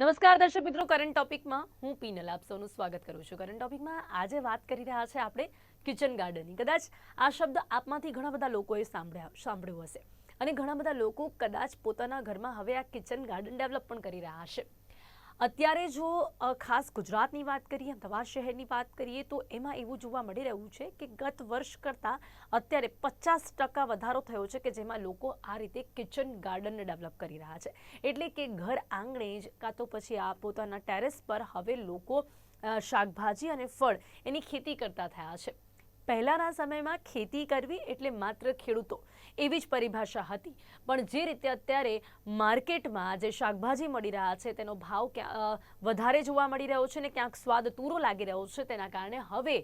નમસ્કાર દર્શક મિત્રો કરંટ ટોપિકમાં હું પીનલ આપ સૌનું સ્વાગત કરું છું. કરંટ ટોપિકમાં આજે વાત કરી રહ્યા છે આપણે કિચન ગાર્ડનની કદાચ આ શબ્દ આપમાંથી ઘણા બધા લોકોએ સાંભળ્યા સાંભળ્યું હશે. અને ઘણા બધા લોકો કદાચ પોતાના ઘરમાં હવે આ કિચન ગાર્ડન ડેવલપ પણ કરી રહ્યા હશે. અત્યારે જો ખાસ ગુજરાતની વાત કરીએ, અમદાવાદ શહેરની વાત કરીએ, તો એમાં એવું જોવા મળી રહ્યું છે કે ગત વર્ષ કરતાં અત્યારે પચાસ ટકા વધારો થયો છે કે જેમાં લોકો આ રીતે કિચન ગાર્ડનને ડેવલપ કરી રહ્યા છે. એટલે કે ઘર આંગણે જ કાં તો પછી આ પોતાના ટેરેસ પર હવે લોકો શાકભાજી અને ફળ એની ખેતી કરતા થયા છે. પહેલાંના સમયમાં ખેતી કરવી એટલે માત્ર ખેડૂતો. એવી જ પરિભાષા હતી. પણ જે રીતે અત્યારે માર્કેટમાં જે શાકભાજી મળી રહ્યા છે, તેનો ભાવ ક્યાં વધારે જોવા મળી રહ્યો છે ને ક્યાંક સ્વાદ તૂરો લાગી રહ્યો છે, તેના કારણે હવે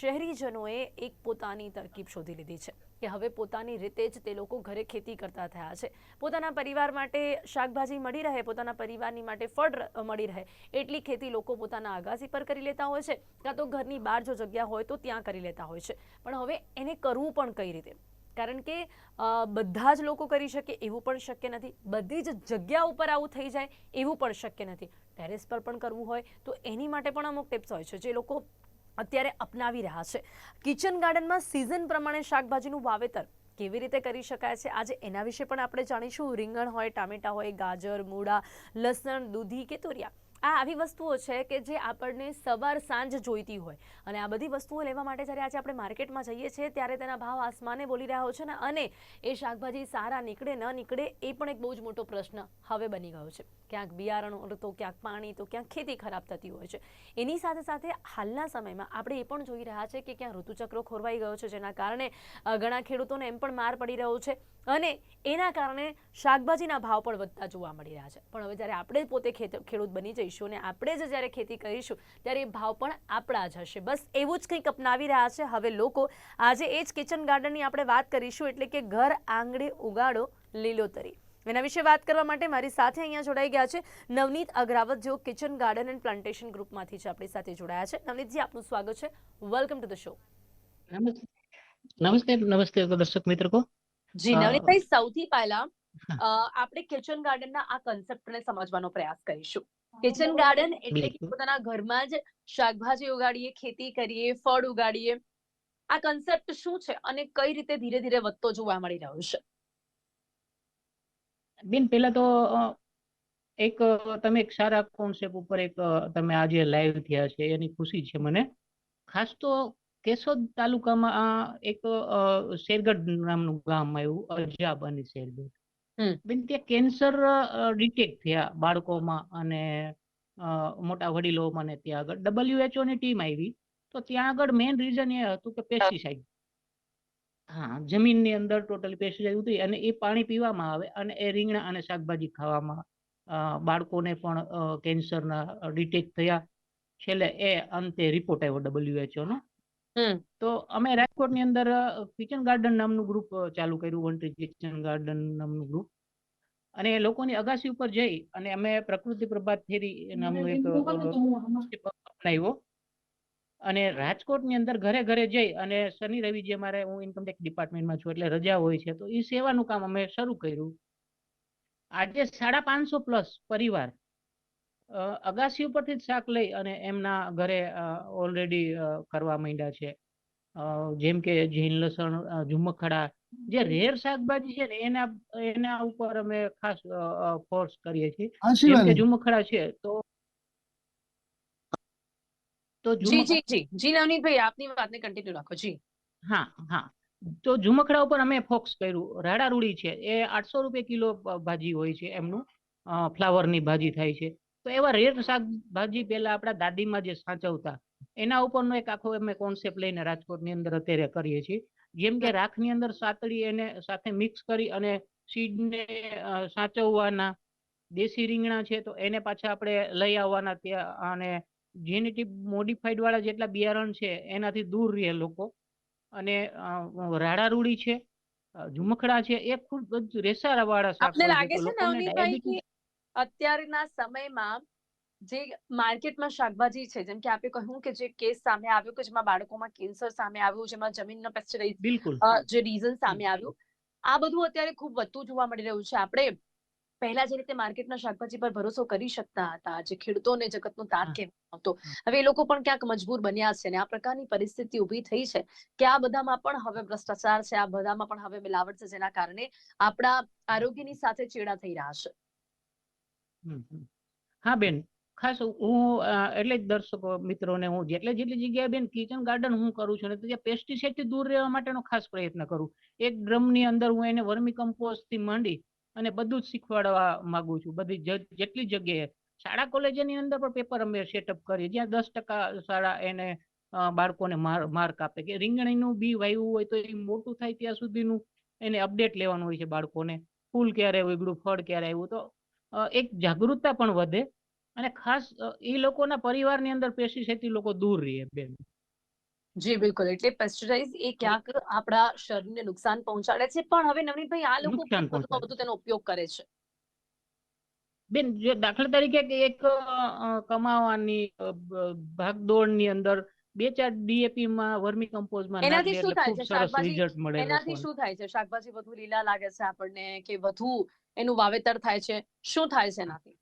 શહેરીજનોએ એક પોતાની તરકીબ શોધી લીધી છે. કે હવે પોતાની રીતે જ તે લોકો ઘરે ખેતી કરતા થયા છે. પોતાના પરિવાર માટે શાકભાજી મળી રહે, પોતાના પરિવારની માટે ફળ મળી રહે, એટલી ખેતી લોકો પોતાના આગાસી પર કરી લેતા હોય છે. કાં તો ઘરની બહાર જો જગ્યા હોય તો ત્યાં કરી લેતા હોય છે. પણ હવે એને કરવું પણ કઈ રીતે? કારણ કે બધા જ લોકો કરી શકે એવું પણ શક્ય નથી. બધી જ જગ્યા ઉપર આવું થઈ જાય એવું પણ શક્ય નથી. ટેરેસ પર પણ કરવું હોય તો એની માટે પણ અમુક ટિપ્સ હોય છે. જે લોકો અત્યારે અપનાવી રહ્યા છે. કિચન ગાર્ડનમાં સિઝન પ્રમાણે શાકભાજીનું વાવેતર કેવી રીતે કરી શકાય છે? આજે એના વિશે પણ આપણે જાણીશું. રીંગણ હોય, ટામેટા હોય, ગાજર, મૂળા, લસણ, દૂધી કે તોરિયા. આ આવી વસ્તુઓ છે કે જે આપણને સવાર સાંજ જોઈતી હોય. અને આ બધી વસ્તુઓ લેવા માટે જ્યારે આજે આપણે માર્કેટમાં જઈએ છીએ, ત્યારે તેના ભાવ આસમાને બોલી રહ્યા હોય છે ને, અને એ શાકભાજી સારા નીકળે, ન નીકળે, એ પણ એક બહુ જ મોટો પ્રશ્ન હવે બની ગયો છે. ક્યાંક બિયારણ તો, ક્યાંક પાણી તો, ક્યાંક ખેતી ખરાબ થતી હોય છે. એની સાથે સાથે હાલના સમયમાં આપણે એ પણ જોઈ રહ્યા છે કે ક્યાં ઋતુચક્રો ખોરવાઈ ગયો છે, જેના કારણે ઘણા ખેડૂતોને એમ પણ માર પડી રહ્યો છે. અને એના કારણે શાકભાજીના ભાવ પણ વધતા જોવા મળી રહ્યા છે. પણ હવે જ્યારે આપણે પોતે ખેડૂત બની જઈશું અને આપણે જ જ્યારે ખેતી કરીશું, ત્યારે એ ભાવ પણ આપણા જ હશે. બસ એવું જ કંઈક અપનાવી રહ્યા છે. હવે લોકો આજે એ જ કિચન ગાર્ડનની આપણે વાત કરીશું, એટલે કે ઘર આંગણે ઉગાડો લીલોતરી. એના વિશે વાત કરવા માટે મારી સાથે અહીંયા જોડાઈ ગયા છે નવનીત અગ્રાવત, જેઓ કિચન ગાર્ડન એન્ડ પ્લાન્ટેશન ગ્રુપમાંથી છે, આપણી સાથે જોડાયા છે. નવનીતજી, આપનું સ્વાગત છે. વેલકમ ટુ ધ શો નમસ્તે નમસ્તે દર્શક મિત્ર. જી નવનીતભાઈ સૌથી પહેલા અ, આપણે કિચન ગાર્ડનના આ કન્સેપ્ટને સમજવાનો પ્રયાસ કરીશું. કિચન ગાર્ડન એટલે કે પોતાના ઘરમાં જ શાકભાજી ઉગાડીએ ખેતી કરીએ ફળ ઉગાડીએ. આ કન્સેપ્ટ શું છે અને કઈ રીતે ધીરે ધીરે વધતો જોવા મળી રહ્યો છે? બેન પહેલા તો અ, એક તમે એક સારા કોન્સેપ્ટ ઉપર એક તમે આજે લાઈવ થયા છે એની ખુશી છે મને. ખાસ તો કેશોદ તાલુકામાં આ એક શેરગઢ નામનું ગામ આવ્યું અજાબાની શેરગઢ. બેન ત્યાં કેન્સર ડિટેક્ટ થયા બાળકોમાં અને મોટા વડીલોમાં ને ત્યાં આગળ. ડબલ્યુએચઓ ની ટીમ આવી. તો ત્યાં આગળ મેઇન રીઝન એ હતું કે પેસ્ટિસાઇડ હા. જમીનની અંદર ટોટલી પેસ્ટિસાઇડ ઉતરી અને એ પાણી પીવામાં આવે અને એ રીંગણા અને શાકભાજી ખાવામાં બાળકોને પણ કેન્સરના ડિટેક્ટ થયા. છેલ્લે એ અંતે રિપોર્ટ આવ્યો WHO નો. તો અમે રાજકોટની અંદર કિચન ગાર્ડન નામનું ગ્રુપ ચાલુ કર્યું વનટ્રી કિચન ગાર્ડન નામનું ગ્રુપ અને લોકોની અગાસી ઉપર જઈ અને અમે પ્રકૃતિ પ્રભાત થેરી નામનું એક અપનાવ્યો અને રાજકોટની અંદર ઘરે ઘરે જઈ અને શનિ રવિ જે મારે હું ઇન્કમટેક્સ ડિપાર્ટમેન્ટમાં છું એટલે રજા હોય છે, તો એ સેવાનું કામ અમે શરૂ કર્યું. આજે સાડા પાંચસો પ્લસ પરિવાર અગાસી ઉપરથી જ શાક લઈ અને એમના ઘરે ઓલરેડી કરવા માંડ્યા છે. જેમ કે જીન લસણ ઝુમખડા જે રેર શાકભાજી છે ને એના એના ઉપર અમે ખાસ ફોર્સ કરીએ છીએ. જેમ કે ઝુમખડા છે તો તો જી જી જી. જી નવનીતભાઈ આપની વાતને કન્ટિન્યુ રાખો. જી. હા હા. તો ઝુમખડા ઉપર અમે ફોક્સ કર્યું. રાડા રૂડી છે. એ આઠસો રૂપિયા કિલો ભાજી હોય છે એમનું. ફ્લાવરની ભાજી થાય છે. તો એવા રેર શાકભાજી પેલા આપણા દાદીમાં જે સાચવતા એના ઉપરનો એક આખો અમે કોન્સેપ્ટ લઈને રાજકોટની અંદર અત્યારે કરીએ છીએ. જેમ કે રાખની અંદર સાતળી એને સાથે મિક્સ કરી અને સીડને સાચવવાના દેશી રીંગણા છે તો એને પાછા આપણે લઈ આવવાના ત્યાં અને જેનેટિક મોડિફાઈડ વાળા જેટલા બિયારણ છે એનાથી દૂર રહે લોકો. અને રાડા રૂડી છે ઝુમખડા છે એ ખૂબ જ રેસારા વાળા શાક લાગે છે. અત્યારના સમયમાં જે માર્કેટમાં શાકભાજી છે જેમ કે આપે કહ્યું કે જે કેસ સામે આવ્યો કે જેમાં બાળકોમાં કેન્સર સામે આવ્યું જેમાં જમીનનો પેસ્ટિસાઇડ બિલકુલ. જે રીઝન સામે આવ્યું આ બધું અત્યારે ખૂબ વધતું જોવા મળી રહ્યું છે. આપણે પહેલા જે રીતે માર્કેટના શાકભાજી પર ભરોસો કરી શકતા હતા જે ખેડૂતોને જગતનો તાત કેમ કહેવામાં આવતો હવે એ લોકો પણ ક્યાંક મજબૂર બન્યા છે અને આ પ્રકારની પરિસ્થિતિ ઊભી થઈ છે કે આ બધામાં પણ હવે ભ્રષ્ટાચાર છે આ બધામાં પણ હવે મિલાવટ છે જેના કારણે આપણા આરોગ્યની સાથે ચેડા થઈ રહ્યા છે. હા, બેન. ખાસ હું એટલે જ દર્શકો, મિત્રોને હું જેટલે જેટલી જગ્યાએ બેન કિચન ગાર્ડન હું કરું છું ને ત્યાં પેસ્ટિસાઇડથી દૂર રહેવા માટેનો ખાસ પ્રયત્ન કરું. એક ડ્રમની અંદર હું એને વર્મી કમ્પોસ્ટથી માંડી અને બધું જ શીખવાડવા માંગુ છું. બધી જેટલી જગ્યાએ. શાળા કોલેજની અંદર પણ પેપર અમે સેટઅપ કરીએ. જ્યાં દસ ટકા શાળા એને બાળકોને માર, માર્ક આપે. કે રીંગણીનું બી વાવ્યું હોય તો એ મોટું થાય ત્યાં સુધીનું એને અપડેટ લેવાનું હોય છે બાળકોને. ફૂલ ક્યારે ઉગડ્યું ફળ ક્યારે આવ્યું તો એક જાગૃતતા પણ વધે અને ખાસ એ લોકોના પરિવારની અંદર પેસ્ટિસાઇડથી લોકો દૂર રહે બેન. જી બિલકુલ. એટલે પેસ્ટિસાઇડ એ ક્યાંક આપણા શરીરને નુકસાન પહોંચાડે છે પણ હવે નવનીતભાઈ આ લોકો વધુ તેનો ઉપયોગ કરે છે. બેન જો દાખલા તરીકે એક કમાવાની ભાગદોડની અંદર બે ચાર ડીએપી માં વર્મી કમ્પોઝમાં એનાથી શું થાય છે? શાકભાજી એનાથી શું થાય છે? શાકભાજી વધુ લીલા લાગે છે આપણને કે વધુ એનું વાવેતર થાય છે? શું થાય છે એનાથી?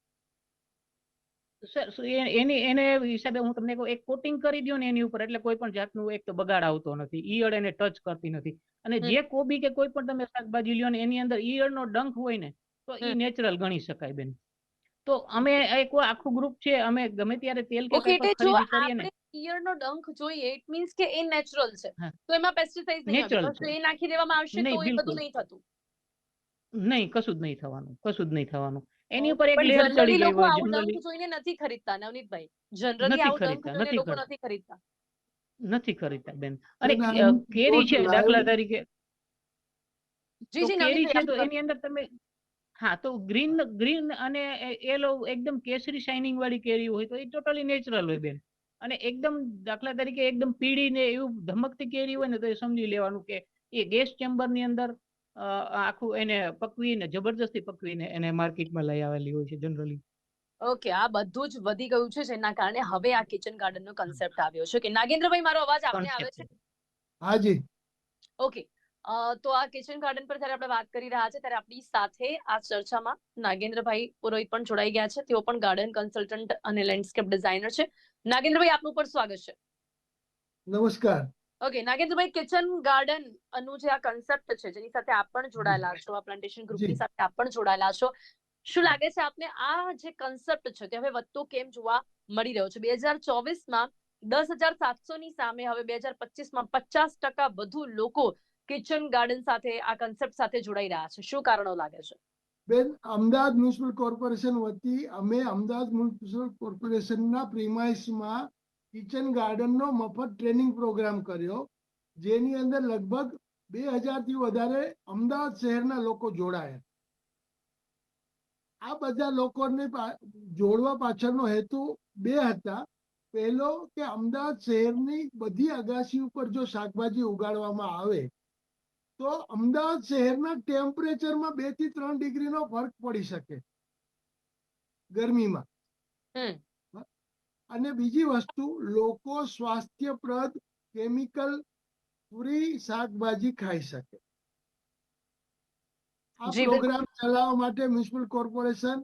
એની એને હિસાબે હું તમને કહું એક કોટિંગ કરી દઉં ને એની ઉપર એટલે કોઈ પણ જાતનું એક તો બગાડ આવતો નથી. ઈયળ એને ટચ કરતી નથી. અને જે કોબી કે કોઈ પણ તમે શાકભાજી લ્યો ને એની અંદર ઈયળનો ડંખ હોય ને તો એ નેચરલ ગણી શકાય બેન. તો અમે એક આખું ગ્રુપ છે અમે ગમે ત્યારે તેલ કે કંઈ પણ ખરીદી કરીએ ને ઈયળનો ડંખ જોઈએ ઇટ મીન્સ કે એ નેચરલ છે. તો એમાં પેસ્ટિસાઇડ નહીં. એ નાખી દેવામાં આવશે તો એ બધું નહીં થતું. નહીં કશું જ નહીં થવાનું કશું જ નહીં થવાનું. એની ઉપર એક લેયર ચડી ગઈ હોય જનરલી જોઈને નથી ખરીદતા નવનીતભાઈ. જનરલી આવું ડંખ જોઈને નથી લોકો ખરીદતા. નથી ખરીદતા. નથી ખરીદતા બેન. અને કેરી છે દાખલા તરીકે. જી જી કેરી છે તો એની અંદર તમે હા તો ગ્રીન ગ્રીન અને એ- એલો એકદમ કેસરી શાઇનિંગ વાળી કેરી હોય તો એ ટોટલી નેચરલ હોય બેન. અને એકદમ દાખલા તરીકે એકદમ પીડીને એવું ધમકતી કેરી હોય ને તો એ સમજી લેવાનું કે એ ગેસ ચેમ્બરની અંદર આખું એને પકવીને જબરજસ્તી પકવીને એને માર્કેટમાં લઈ આવેલી હોય છે જનરલી ઓકે આ બધું જ વધી ગયું છે જેના કારણે હવે આ કિચન ગાર્ડન નો કન્સેપ્ટ આવ્યો છે. કે નાગેન્દ્રભાઈ મારો અવાજ આપને આવે છે? હાજી ઓકે તો આ કિચન ગાર્ડન પર જ્યારે આપણે વાત કરી રહ્યા છે ત્યારે આપણી સાથે આ ચર્ચામાં નાગેન્દ્રભાઈ પુરોહિત પણ જોડાઈ ગયા છે. તેઓ પણ ગાર્ડન કન્સલ્ટન્ટ અને લેન્ડસ્કેપ ડિઝાઇનર છે. નાગેન્દ્રભાઈ આપનું પણ સ્વાગત છે. નમસ્કાર. ઓકે નાગેન્દ્રભાઈ કિચન ગાર્ડનનું જે આ કન્સેપ્ટ છે જેની સાથે આપ પણ જોડાયેલા છો આ પ્લાન્ટેશન ગ્રુપની સાથે આપ પણ જોડાયેલા છો. શું લાગે છે આપને આ જે કન્સેપ્ટ છે તે હવે વધતો કેમ જોવા મળી રહ્યો છે? બે હજાર ચોવીસમાં દસ હજાર સાતસો ની સામે હવે બે હજાર પચીસમાં પચાસ ટકા વધુ લોકો કિચન ગાર્ડન સાથે આ કન્સેપ્ટ સાથે જોડાઈ રહ્યા છે. શું કારણો લાગે છે? બેન, અમદાવાદ મ્યુનિસિપલ કોર્પોરેશન વતી અમે અમદાવાદ મ્યુનિસિપલ કોર્પોરેશનના પ્રિમાઇસમાં કિચન ગાર્ડનનો મફત ટ્રેનિંગ પ્રોગ્રામ કર્યો, જેની અંદર લગભગ બે હજારથી વધારે અમદાવાદ શહેરના લોકો જોડાયા. આ બધા લોકોને જોડવા પાછળનો હેતુ બે હતા. પહેલો કે અમદાવાદ શહેરની બધી અગાસી ઉપર જો શાકભાજી ઉગાડવામાં આવે તો અમદાવાદ શહેરના ટેમ્પરેચરમાં બેથી ત્રણ ડિગ્રીનો ફરક પડી શકે. ગરમીમાં. અને બીજી વસ્તુ લોકો સ્વાસ્થ્યપ્રદ કેમિકલ પૂરી શાકભાજી ખાઈ શકે. આ પ્રોગ્રામ ચલાવવા માટે મ્યુનિસિપલ કોર્પોરેશન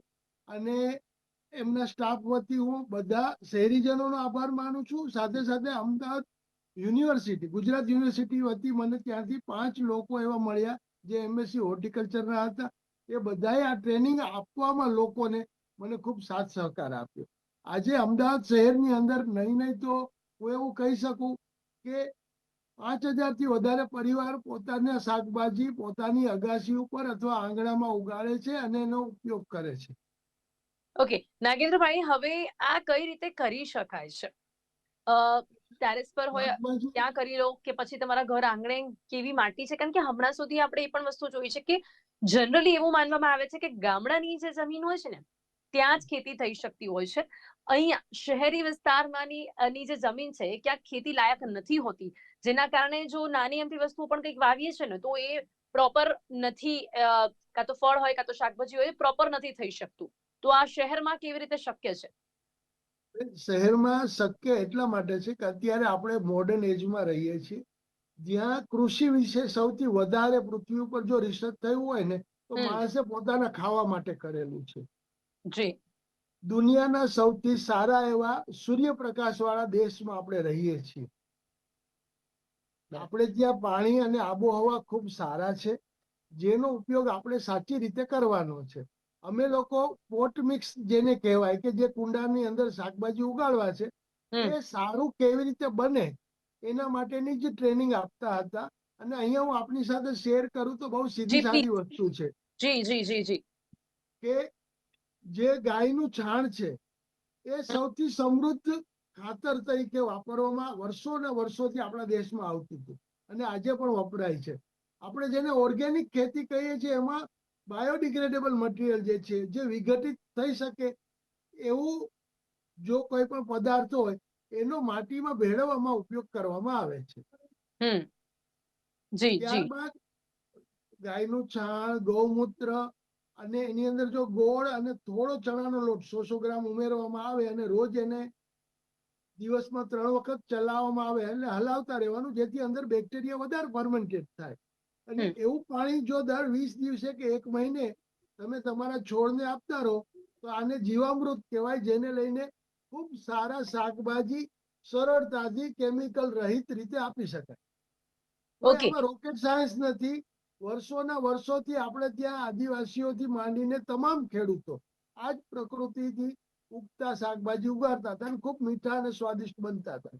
અને એમના સ્ટાફ વતી હું બધા શહેરીજનોનો આભાર માનું છું. સાથે સાથે અમદાવાદ યુનિવર્સિટી, ગુજરાત યુનિવર્સિટી વતી મને ત્યાંથી પાંચ લોકો એવા મળ્યા જે એમએસસી હોર્ટિકલ્ચરના હતા. એ બધાએ આ ટ્રેનિંગ આપવામાં લોકોને મને ખૂબ સાથ સહકાર આપ્યો. આજે અમદાવાદ શહેરની અંદર નહીં નહીં તો હું એવું કહી શકું કે પાંચ હજારથી વધારે પરિવાર પોતાના શાકભાજી, પોતાની અગાસી ઉપર અથવા આંગણામાં ઉગાડે છે અને એનો ઉપયોગ કરે છે. ઓકે નાગેન્દ્રભાઈ, હવે આ કઈ રીતે કરી શકાય છે? ટેરેસ પર હોય ત્યાં કરી લો કે પછી તમારા ઘર આંગણે કેવી માટી છે? કારણ કે હમણાં સુધી આપણે એ પણ વસ્તુ જોઈ છે કે જનરલી એવું માનવામાં આવે છે કે ગામડાની જે જમીન હોય છે ને ત્યાં જ ખેતી થઈ શકતી હોય છે. અહીંયા શહેરી વિસ્તારમાંની જે જમીન છે એ ક્યાંક ખેતી લાયક નથી હોતી. જેના કારણે જો નાની એમથી વસ્તુઓ પણ કંઈક વાવીએ છે ને તો એ પ્રોપર નથી કાં તો ફળ હોય કાં તો શાકભાજી હોય પ્રોપર નથી થઈ શકતું. તો આ શહેરમાં કેવી રીતે શક્ય છે? શહેરમાં શક્ય એટલા માટે છે કે અત્યારે આપણે મોડર્ન એજમાં રહીએ છીએ. જ્યાં કૃષિ વિશે સૌથી વધારે પૃથ્વી ઉપર જો રિસર્ચ થયું હોય ને તો માણસે પોતાના ખાવા માટે કરેલું છે. જી. દુનિયાના સૌથી સારા એવા સૂર્યપ્રકાશ વાળા દેશમાં આપણે રહીએ છીએ. આપણે ત્યાં પાણી અને આબોહવા ખૂબ સારા છે જેનો ઉપયોગ આપણે સાચી રીતે કરવાનો છે. અમે લોકો પોટ મિક્સ જેને કહેવાય કે જે કુંડાની અંદર શાકભાજી ઉગાડવા છે એ સારું કેવી રીતે બને એના માટેની જે ટ્રેનિંગ આપતા હતા. અને અહીંયા હું આપની સાથે શેર કરું તો બહુ સીધી સાદી વસ્તુ છે. જી જી જી જી. કે જે ગાયનું છાણ છે એ સૌથી સમૃદ્ધ ખાતર તરીકે વાપરવામાં વર્ષોના વર્ષોથી આપણા દેશમાં આવતું હતું. અને આજે પણ વપરાય છે. આપણે જેને ઓર્ગેનિક ખેતી કહીએ છીએ એમાં બાયોડિગ્રેડેબલ મટીરિયલ જે છે જે વિઘટિત થઈ શકે એવું જો કોઈ પણ પદાર્થ હોય એનો માટીમાં ભેળવવામાં ઉપયોગ કરવામાં આવે છે. ત્યારબાદ ગાયનું છાણ ગૌમૂત્ર અને એની અંદર જો ગોળ અને થોડો ચણાનો લોટ સો સો ગ્રામ ઉમેરવામાં આવે અને રોજ એને દિવસમાં ત્રણ વખત ચલાવવામાં આવે એટલે હલાવતા રહેવાનું જેથી અંદર બેક્ટેરિયા વધારે ફર્મેન્ટેડ થાય. અને એવું પાણી જો દર વીસ દિવસે કે એક મહિને તમે તમારા છોડને આપતા રહો તો આને જીવામૃત કહેવાય જેને લઈને ખૂબ સારા શાકભાજી સરળતાથી કેમિકલ રહિત રીતે આપી શકાય. રોકેટ સાયન્સ નથી. વર્ષોના વર્ષોથી આપણે ત્યાં આદિવાસીઓથી માંડીને તમામ ખેડૂતો આ જ પ્રકૃતિથી ઉગતા શાકભાજી ઉગાડતા હતા અને ખૂબ મીઠા અને સ્વાદિષ્ટ બનતા હતા.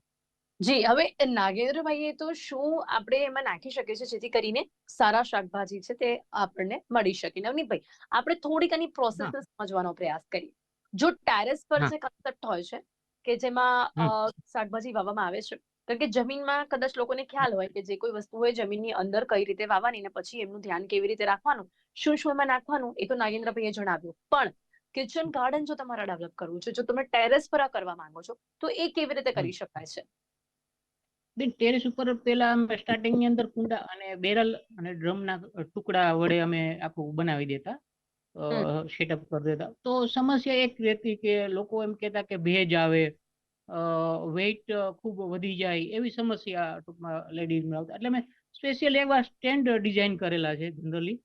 જી હવે નાગેન્દ્રભાઈએ તો શું આપણે એમાં નાખી શકીએ છીએ? જેથી કરીને સારા શાકભાજી છે તે આપણને મળી શકે. નવનીતભાઈ આપણે થોડીક આની પ્રોસેસ સમજવાનો પ્રયાસ કરીએ. જો ટેરેસ પર જે કન્સેપ્ટ હોય છે કે જેમાં શાકભાજી વાવવામાં આવે છે કારણ કે જમીનમાં કદાચ લોકોને ખ્યાલ હોય કે જે કોઈ વસ્તુ હોય જમીનની અંદર કઈ રીતે વાવવાની ને પછી એમનું ધ્યાન કેવી રીતે રાખવાનું શું શું એમાં નાખવાનું એ તો નાગેન્દ્રભાઈએ જણાવ્યું. પણ કિચન ગાર્ડન જો તમારે ડેવલપ કરવું છે જો તમે ટેરેસ પર આ કરવા માંગો છો તો એ કેવી રીતે કરી શકાય છે? બેન ટેરેસ ઉપર પેલા અમે સ્ટાર્ટિંગની અંદર કુંડા અને બેરલ અને ડ્રમ ના ટુકડા વડે અમે આખું બનાવી દેતા સેટઅપ કરી દેતા. તો સમસ્યા એક રહેતી કે લોકો એમ કહેતા કે ભેજ આવે વેઇટ ખૂબ વધી જાય એવી સમસ્યા ટૂંકમાં લેડીઝ આવતા. એટલે મેં સ્પેશિયલ એવા સ્ટેન્ડ ડિઝાઇન કરેલા છે જનરલી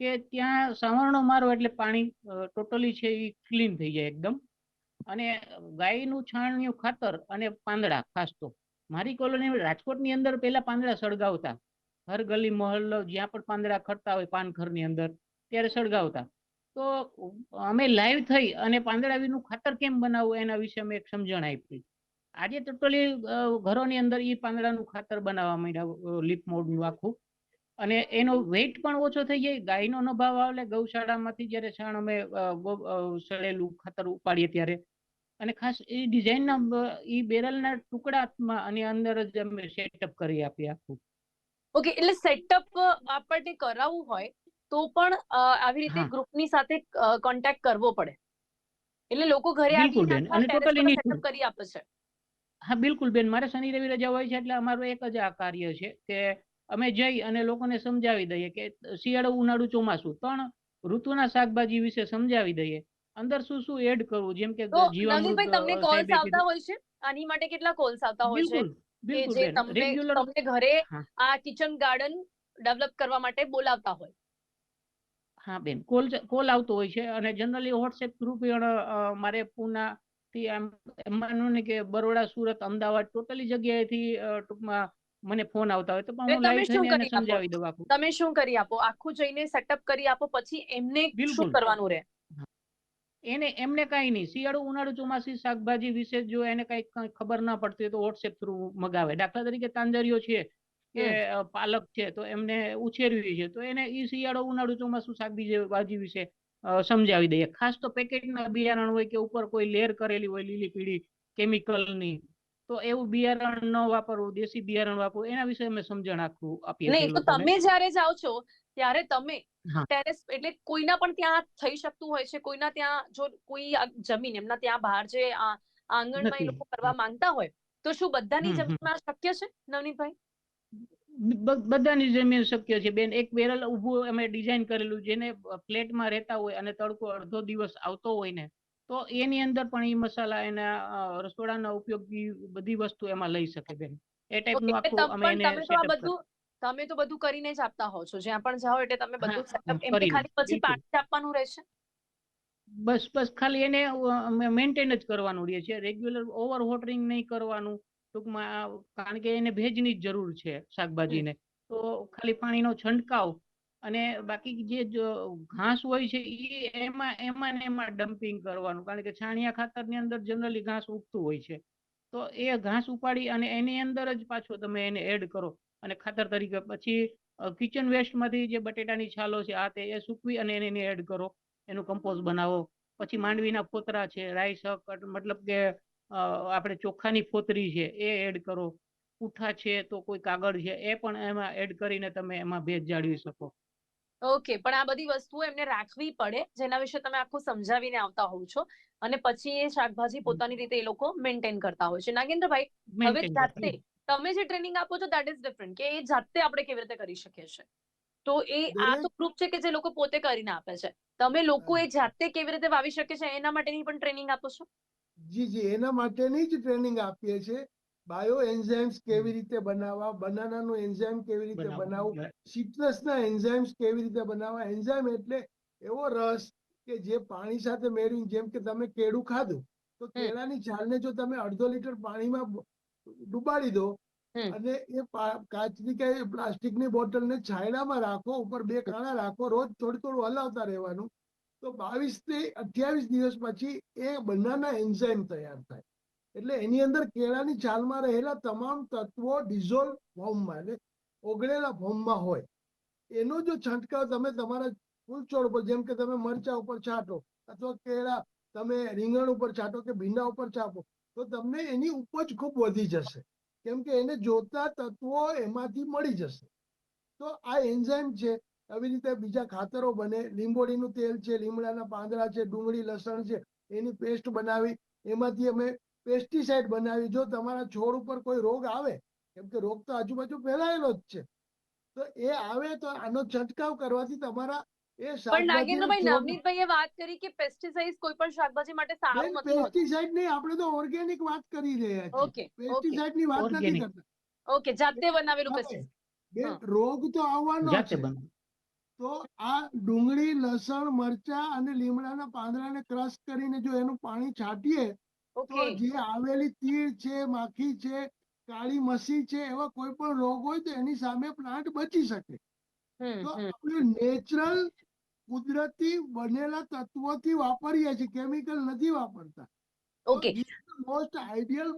કે ત્યાં સાવરણો મારો એટલે પાણી ટોટલી છે એ ક્લીન થઈ જાય એકદમ. અને ગાયનું છાણિયું ખાતર અને પાંદડા ખાસ તો. મારી કોલોની રાજકોટની અંદર પેલા પાંદડા સળગાવતા. હર ગલી, મહોલ્લો, જ્યાં પણ પાંદડા ખરતા હોય પાનખરની અંદર, ત્યારે સળગાવતા. તો અમે લાઈવ થઈ અને પાંદડા વિનું ખાતર કેમ બનાવવું એના વિશે અમે એક સમજણ આપી. આજે ટોટલી ઘરોની અંદર એ પાંદડાનું ખાતર બનાવવા માંડ્યા લીપ મોડનું આખું. અને એનો વેઇટ પણ ઓછો થઈ જાય, ગાયનો ન ભાવ આવે ગૌશાળામાંથી જ્યારે છાણ અમે સડેલું ખાતર ઉપાડીએ ત્યારે અને ખાસ એ ડિઝાઇનના એ બેરલના ટુકડામાં અને અંદર જ અમે સેટઅપ કરી આપી આખું ઓકે એટલે સેટઅપ આપણને કરાવવું હોય તો પણ આવી રીતે. ગ્રુપની સાથે કોન્ટેક્ટ કરવો પડે એટલે લોકો ઘરે આવીને અને નિઃશુલ્ક. setup કરી આપે છે હા બિલકુલ બેન મારે શનિ રવિ રજા હોય છે એટલે અમારું એક જ આ કાર્ય છે કે અમે જઈ અને લોકોને સમજાવી દઈએ કે શિયાળો ઉનાળુ ચોમાસું ત્રણ ઋતુના શાકભાજી વિશે સમજાવી દઈએ અંદર શું શું એડ કરવું? જેમ કે જીવામૃત તમને કોલ્સ આવતા હોય છે? આની માટે કેટલા કોલ્સ આવતા હોય છે? કે જે તમને તમને ઘરે આ કિચન ગાર્ડન ડેવલપ કરવા માટે બોલાવતા હોય. હા બેન. કોલ કોલ આવતો હોય છે અને જનરલી વોટ્સએપ થ્રુ પણ મારે પૂના થી આમ એમ માનો ને કે બરોડા સુરત અમદાવાદ ટોટલી જગ્યાએથી થી ટૂંકમાં મને ફોન આવતા હોય. તો પણ હું થઈને? સમજાવી દઉં આખું. તમે શું કરી આપો? આખું જઈને સેટઅપ કરી આપો પછી એમને શું કરવાનું રહે? એને એમને કાંઈ નહીં. શિયાળુ ઉનાળુ ચોમાસી શાકભાજી વિશે જો એને કઈ ખબર ના પડતી હોય તો વોટ્સએપ થ્રુ મગાવે. દાખલા તરીકે તાંજરીઓ છે કે પાલક છે તો એમને ઉછેરવી છે. તો એને ઈ શિયાળો ઉનાળુ ચોમાસું શાકભાજી ભાજી વિશે સમજાવી દઈએ. ખાસ તો પેકેટના બિયારણ હોય કે ઉપર કોઈ લેર કરેલી હોય લીલી પીળી કેમિકલની તો એવું બિયારણ ન વાપરવું દેશી બિયારણ વાપરવું એના વિશે અમે સમજણ આખું આપીએ નહીં તો તમે જ્યારે જાઓ છો ત્યારે તમે ટેરેસ એટલે કોઈના પણ ત્યાં થઈ શકતું હોય છે કોઈના ત્યાં જો કોઈ જમીન એમના ત્યાં બહાર જે આંગણમાં એ લોકો કરવા માંગતા હોય તો શું બધાની. જમીનમાં શક્ય છે નવનીતભાઈ? બધાની જમીન શક્ય છે. બેન એક બેરલ ઊભું અમે ડિઝાઇન કરેલું જેને ફ્લેટમાં રહેતા હોય અને તડકો અડધો દિવસ આવતો હોય ને તો એની અંદર પણ એ મસાલા એના રસોડાના ઉપયોગી બધી વસ્તુ એમાં લઈ શકે બેન. એ ટાઈપનું આખું અમે એને સેટઅપ બધું તમે તો બધું કરીને જ આપતા હો છો. જ્યાં પણ જાઓ એટલે તમે બધું સેટઅપ એમને ખાલી પછી પાણી આપવાનું રહેશે? બસ બસ ખાલી એને મેન્ટેન જ કરવાનું રહે છે. રેગ્યુલર ઓવર વોટરિંગ નહીં કરવાનું. ટૂંકમાં કારણ કે એને ભેજની જ જરૂર છે શાકભાજીને. તો ખાલી પાણીનો છંટકાવ અને બાકી જે ઘાસ હોય છે એ એમાં એમાં ને એમાં ડમ્પિંગ કરવાનું. કારણ કે છાણિયા ખાતરની અંદર જનરલી ઘાસ ઉગતું હોય છે. તો એ ઘાસ ઉપાડી અને એની અંદર જ પાછો તમે એને એડ કરો. અને ખાતર તરીકે પછી કિચન વેસ્ટમાંથી જે બટેટાની છાલો છે આ તે એ સૂકવી અને એને એડ કરો. એનું કમ્પોઝ બનાવો. પછી માંડવીના ફોતરા છે રાઈ મતલબ કે આપણે ચોખાની ફોતરી છે એ એડ કરો. પૂઠા છે તો કોઈ કાગળ છે એ પણ એમાં એડ કરીને તમે એમાં ભેજ જાળવી શકો. ઓકે પણ આ બધી વસ્તુઓ એમને રાખવી પડે જેના વિશે તમે આખું સમજાવીને આવતા હોવ છો. અને પછી એ શાકભાજી પોતાની રીતે એ લોકો મેન્ટેન કરતા હોય છે. નાગેન્દ્રભાઈ હવે જાતે. તમે જે ટ્રેનિંગ આપો છો દેટ ઇઝ ડિફરન્ટ કે એ જાતે આપણે કેવી રીતે કરી શકીએ છીએ. તો એ આ તો ગ્રુપ છે કે જે લોકો પોતે કરીને આપે છે. તમે લોકો એ જાતે કેવી રીતે વાવી શકે છે એના માટેની પણ ટ્રેનિંગ આપો છો? જી જી એના માટેની જ ટ્રેનિંગ આપીએ છીએ. બાયો એન્ઝાઇમ્સ કેવી રીતે બનાવવા બનાનાનું એન્ઝાઇમ કેવી રીતે બનાવવું. સિટ્રસના એન્ઝાઇમ્સ કેવી રીતે બનાવવા. એન્ઝાઇમ એટલે એવો રસ કે જે પાણી સાથે મેળવીને જેમ કે તમે કેળું ખાધું તો કેળાની છાલને જો તમે અડધો લીટર પાણીમાં ડુબાડી દો અને એ કાચની કે પ્લાસ્ટિકની બોટલને છાયડામાં રાખો ઉપર બે કાણા રાખો રોજ થોડું થોડું હલાવતા રહેવાનું. તો બાવીસથી અઠ્યાવીસ દિવસ પછી એ બનાના એન્ઝાઇમ તૈયાર થાય. એટલે એની અંદર કેળાની છાલમાં રહેલા તમામ તત્વો ડિઝોલ્વ ફોર્મમાં એટલે ઓગળેલા ફોર્મમાં હોય. એનો જો છંટકાવ તમે તમારા ફૂલ છોડ ઉપર જેમ કે તમે મરચા ઉપર છાંટો અથવા કેળા તમે રીંગણ ઉપર છાંટો કે ભીંડા ઉપર છાંટો તો તમને એની ઉપજ ખૂબ વધી જશે. કેમ કે એને જોતા તત્વો એમાંથી મળી જશે. તો આ એન્ઝાઇમ છે. આવી રીતે બીજા ખાતરો બને. લીંબોળીનું તેલ છે, લીમડાના પાંદડા છે, ડુંગળી, લસણ છે, એની પેસ્ટ બનાવી. એમાંથી અમે પેસ્ટિસાઇડ બનાવી. જો તમારા છોડ ઉપર કોઈ રોગ આવે, કેમ કે રોગ તો આજુબાજુ ફેલાયેલો જ છે, તો એ આવે તો આનો છંટકાવ કરવાથી તમારા પણ નાગેન્દ્રભાઈ નવનીતભાઈએ વાત કરી કે પેસ્ટિસાઇડ કોઈ પણ શાકભાજી માટે સારું નથી પેસ્ટિસાઇડ નહીં આપણે તો ઓર્ગેનિક વાત કરી રહ્યા છીએ. ઓકે ઓકે પેસ્ટિસાઇડની વાત નથી કરતા. ઓકે જાતે બનાવેલું પેસ્ટિસાઇડ રોગ તો આવવાનો જાતે તો આ ડુંગળી લસણ મરચા અને લીમડાના પાંદડાને ક્રશ કરીને જો એનું પાણી છાંટીએ તો જે આવેલી તીડ છે માખી છે કાળી મસી છે એવા કોઈ પણ રોગ હોય તો એની સામે પ્લાન્ટ બચી શકે. તો આપણે નેચરલ કુદરતી બનેલા તત્વોથી વાપરીએ છીએ કેમિકલ નથી વાપરતા. Okay most ideal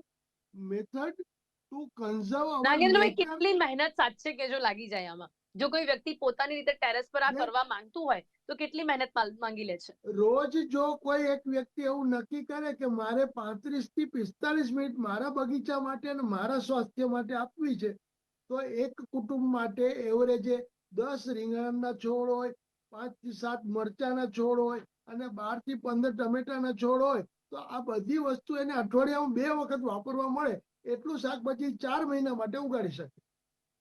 method to conserve નાગેન્દ્રભાઈ કેટલી મહેનત સાચે કેજો લાગી જાય આમાં. જો કોઈ વ્યક્તિ પોતાની રીતે ટેરેસ પર આ કરવા માંગતું હોય તો કેટલી મહેનત માંગી લે છે? રોજ જો કોઈ એક વ્યક્તિ એવું નક્કી કરે કે મારે પાંત્રીસથી પિસ્તાલીસ મિનિટ મારા બગીચા માટે અને મારા સ્વાસ્થ્ય માટે આપવી છે તો એક કુટુંબ માટે એવરેજે દસ રીંગણના છોડ હોય પાંચથી સાત મરચાના છોડ હોય અને બારથી પંદર ટમેટાના છોડ હોય તો આ બધી વસ્તુ એને અઠવાડિયામાં બે વખત વાપરવા મળે એટલું શાકભાજી ચાર મહિના માટે ઉગાડી શકે.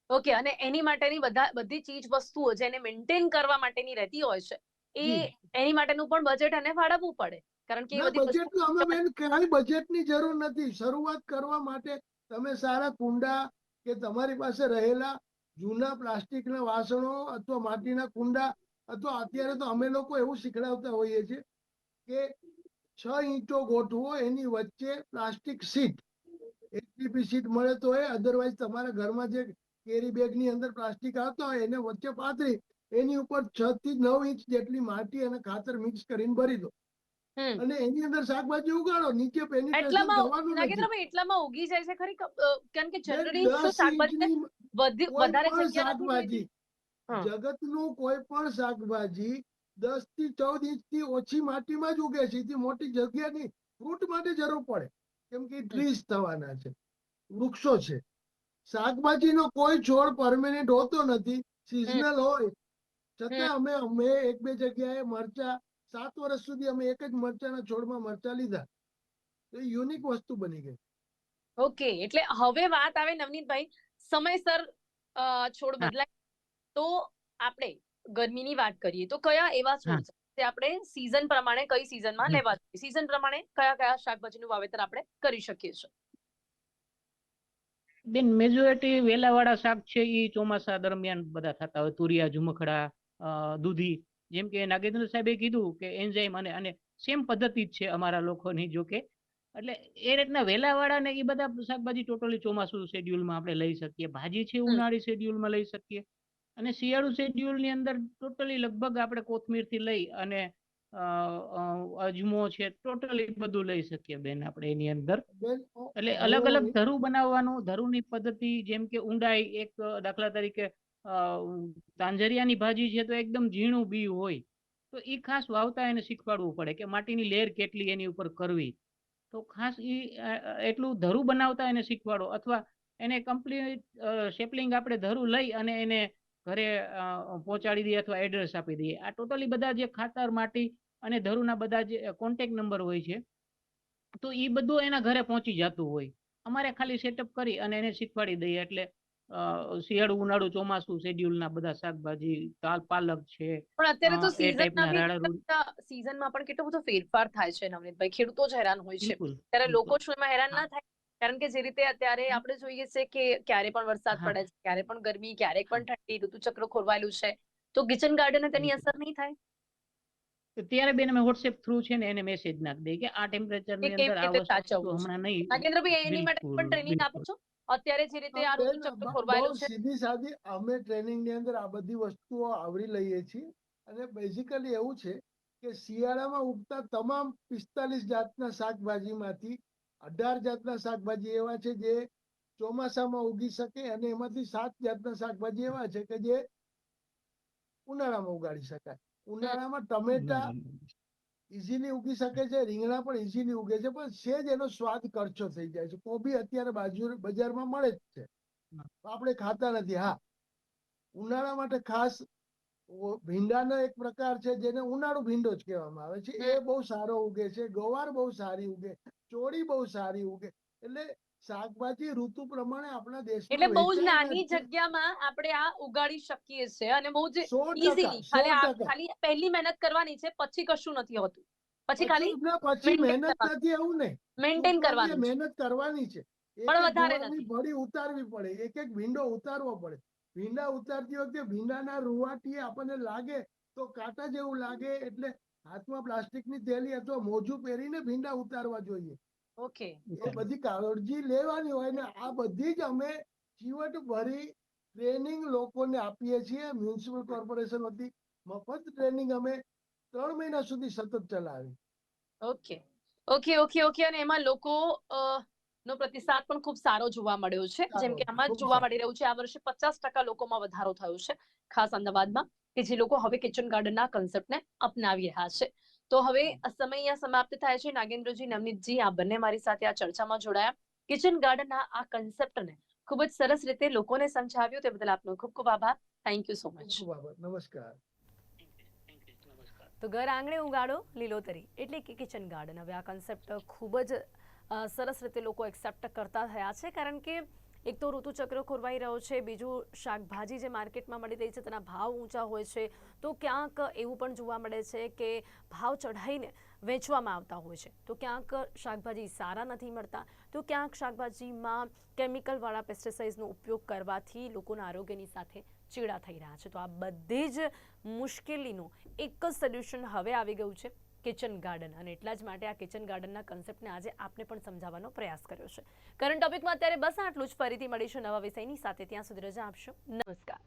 ઓકે અને એની માટેની બધા બધી ચીજ વસ્તુઓ જેને મેન્ટેન કરવા માટેની રહેતી હોય છે એ એની માટેનું પણ બજેટ એને ફાળવવું પડે. કારણ કે ના બજેટનું અમે બેન કાંઈ બજેટની જરૂર નથી. શરૂઆત કરવા માટે તમે સારા કુંડા કે તમારી પાસે રહેલા જૂના પ્લાસ્ટિકના વાસણો અથવા માટીના કુંડા અથવા અત્યારે તો અમે લોકો એવું શીખડાવતા હોઈએ છીએ કે છ ઈંટો ગોઠવો એની વચ્ચે પ્લાસ્ટિક સીટ એચડીપી સીટ મળે તો એ અધરવાઇઝ તમારા ઘરમાં જે કેરી બેગની અંદર પ્લાસ્ટિક આવતા હોય એને વચ્ચે પાથરી એની ઉપર છ થી નવ ઇંચ જેટલી માટી અને ખાતર મિક્સ કરીને ભરી દો. અને એની અંદર શાકભાજી ઉગાડો નીચે પેની એટલામાં નાગેન્દ્રભાઈ એટલામાં ઉગી જાય છે ખરી? કેમ કે જનરલી કોઈ વધારે જગ્યા શાકભાજી. જગતનું કોઈ પણ શાકભાજી દસથી ચૌદ ઇંચથી ઓછી માટીમાં જ ઉગે છે. એથી મોટી જગ્યાની ફ્રૂટ માટે જરૂર પડે. કેમ કે ટ્રીઝ થવાના છે. વૃક્ષો છે. શાકભાજીનો કોઈ છોડ પરમેનન્ટ હોતો નથી. સિઝનલ હોય. છતાં અમે અમે એક બે જગ્યાએ મરચા સાત વર્ષ સુધી અમે એક જ મરચાના છોડમાં મરચા લીધા. તો એ યુનિક વસ્તુ બની ગઈ. ઓકે એટલે હવે વાત આવે નવનીતભાઈ. સમયસર છોડ બદલાય. તો આપણે ગરમીની વાત કરીએ તો કયા એવા. છોડ છે આપણે સીઝન પ્રમાણે કઈ સીઝનમાં લેવા જોઈએ? સીઝન પ્રમાણે કયા કયા શાકભાજીનું વાવેતર આપણે કરી શકીએ છીએ? બેન મેજોરિટી વેલાવાળા શાક છે એ ચોમાસા દરમિયાન બધા થતા હોય. તુરિયા ઝુમખડા દૂધી. જેમ કે નાગેન્દ્ર સાહેબે કીધું કે એન્ઝાઇમ અને અને સેમ પદ્ધતિ જ છે અમારા લોકોની જો કે. એટલે એ રીતના વેલાવાળા ને એ બધા શાકભાજી ટોટલી ચોમાસું શેડ્યુલમાં આપણે લઈ શકીએ. ભાજી છે ઉનાળી શેડ્યુલમાં લઈ શકીએ. અને શિયાળુ શેડ્યુલની અંદર ટોટલી લગભગ આપણે કોથમીરથી લઈ અને અજમો છે ટોટલી બધું લઈ શકીએ બેન આપણે એની અંદર. એટલે અલગ અલગ ધરું બનાવવાનું ધરુની પદ્ધતિ જેમ કે ઊંડાઈ એક દાખલા તરીકે તાંજરિયાની ભાજી છે તો એકદમ ઝીણું બી હોય તો એ ખાસ વાવતા એને શીખવાડવું પડે કે માટીની લેર કેટલી એની ઉપર કરવી. તો ખાસ એ એટલું ધરું બનાવતા એને શીખવાડો અથવા એને કમ્પ્લીટ શેપલિંગ આપણે ધરું લઈ અને એને ઘરે પહોંચાડી દઈએ અથવા એડ્રેસ આપી દઈએ. આ ટોટલી બધા જે ખાતર માટી અને ધરુના બધા જે કોન્ટેક્ટ નંબર હોય છે તો એ બધું એના ઘરે પહોંચી જતું હોય. અમારે ખાલી સેટઅપ કરી અને એને શીખવાડી દઈએ. એટલે શિયાળુ ઉનાળુ ચોમાસું શેડ્યુલ ના બધા શાકભાજી તાલ પાલક છે પણ અત્યારે તો સીઝનમાં પણ કેટલો બધો ફેરફાર થાય છે નવનીતભાઈ. ખેડૂતો જ હેરાન હોય છે. ત્યારે લોકો શું એમાં હેરાન ના થાય? કારણ કે જે રીતે અત્યારે આપણે જોઈએ છે કે ક્યારે પણ વરસાદ પડે છે ક્યારે પણ ગરમી ક્યારેક પણ ઠંડી ઋતુચક્ર ખોરવાયેલું છે તો કિચન ગાર્ડન તેની અસર નહીં થાય? તો ત્યારે બેન અમે વોટ્સએપ થ્રુ છે ને એને મેસેજ નાખી દઈએ કે આ ટેમ્પરેચરની અંદર આ વસ્તુ હમણાં નહીં. નાગેન્દ્રભાઈ એની માટે પણ ટ્રેનિંગ આપો છો? અત્યારે જે રીતે આ ઋતુચક્ર ખોરવાયેલું છે? સીધી સાદી અમે ટ્રેનિંગની અંદર આ બધી વસ્તુઓ આવરી લઈએ છીએ. અને બેઝિકલી એવું છે કે શિયાળામાં ઉગતા તમામ પિસ્તાલીસ જાતના શાકભાજીમાંથી અઢાર જાતના શાકભાજી એવા છે જે ચોમાસામાં ઉગી શકે અને એમાંથી સાત જાતના શાકભાજી એવા છે કે જે ઉનાળામાં ઉગાડી શકાય. ઉનાળામાં ટમેટા ઇઝીલી ઉગી શકે છે રીંગણા પણ ઇઝીલી ઉગે છે પણ સેજ એનો સ્વાદ કરછો થઈ જાય છે. કોબી અત્યારે બાજુ બજારમાં મળે જ છે. આપણે ખાતા નથી. હા. ઉનાળા માટે ખાસ ભીંડાનો એક પ્રકાર છે જેને ઉનાળુ ભીંડો જ કહેવામાં આવે છે. એ બહુ સારો ઉગે છે ગવાર બહુ સારી ઉગે ચોળી બહુ સારી ઉગે. એટલે શાકભાજી ઋતુ પ્રમાણે આપણા દેશ એટલે બહુ જ નાની જગ્યામાં આપણે આ ઉગાડી શકીએ છીએ અને બહુ જ સો ખાલી ખાલી પહેલી મહેનત કરવાની છે પછી કશું નથી હોતું. પછી ખાલી પછી ના, મહેનત નથી એવું નહીં. મેન્ટેન કરવાની મહેનત કરવાની છે. પણ વધારે નથી. ભળી ઉતારવી પડે એક એક ભીંડો ઉતારવો પડે. ભીંડા ઉતારતી વખતે ભીંડાના રૂવાટી આપણને લાગે તો કાંટા જેવું લાગે એટલે હાથમાં પ્લાસ્ટિકની થેલી અથવા મોજું પહેરીને ભીંડા ઉતારવા જોઈએ. ઓકે. એ બધી કાળજી લેવાની હોય ને આ બધી જ અમે ચીવટ ભરી ટ્રેનિંગ લોકોને આપીએ છીએ. મ્યુનિસિપલ કોર્પોરેશન વતી મફત ટ્રેનિંગ અમે ત્રણ મહિના સુધી સતત ચલાવી ઓકે. Okay okay okay. અને એમાં લોકો નો પ્રતિસાદ પણ ખૂબ સારો જોવા મળ્યો છે. જેમ કે આમાં જોવા મળી રહ્યું છે આ વર્ષે પચાસ ટકા લોકોમાં વધારો થયો છે ખાસ અમદાવાદમાં કે જે લોકો હવે કિચન ગાર્ડનના કન્સેપ્ટને અપનાવી રહ્યા છે. તો હવે સમય અહીંયા સમાપ્ત થાય છે. નાગેન્દ્રજી નવનીતજી આ બંને મારી સાથે આ ચર્ચામાં જોડાયા. કિચન ગાર્ડનના આ કન્સેપ્ટને ખૂબ જ સરસ રીતે લોકોને સમજાવ્યું. તે બદલ આપનો ખૂબ ખૂબ આભાર. થેન્ક યુ સો મચ નમસ્કાર નમસ્કાર. તો ઘર આંગણે ઉગાડો લીલોતરી. એટલે કે કિચન ગાર્ડન હવે આ કન્સેપ્ટ ખૂબ જ સરસ રીતે લોકો એક્સેપ્ટ કરતા થયા છે. કારણ કે એક તો ઋતુચક્ર ખોરવાઈ રહ્યો છે, બીજું શાકભાજી જે માર્કેટમાં મળી રહી છે તેના ભાવ ઊંચા હોય છે. તો ક્યાંક એવું પણ જોવા મળે છે કે ભાવ ચઢાઈને વેચવામાં આવતા હોય છે. તો ક્યાંક શાકભાજી સારા નથી મળતા. તો ક્યાંક શાકભાજીમાં કેમિકલવાળા પેસ્ટિસાઇડ્સનો ઉપયોગ કરવાથી લોકોના આરોગ્યની સાથે ચીડા થઈ રહ્યા છે. તો આ બધી જ મુશ્કેલીનું એક જ સોલ્યુશન હવે આવી ગયું છે. કિચન ગાર્ડન અને એટલા જ માટે આ કિચન ગાર્ડનના કન્સેપ્ટને આજે આપને પણ સમજાવવાનો પ્રયાસ કર્યો છે. કરંટ ટોપિકમાં અત્યારે બસ આટલું જ. ફરીથી મળીશું નવા વિષયની સાથે. ત્યાં સુધી રજા આપશો. નમસ્કાર.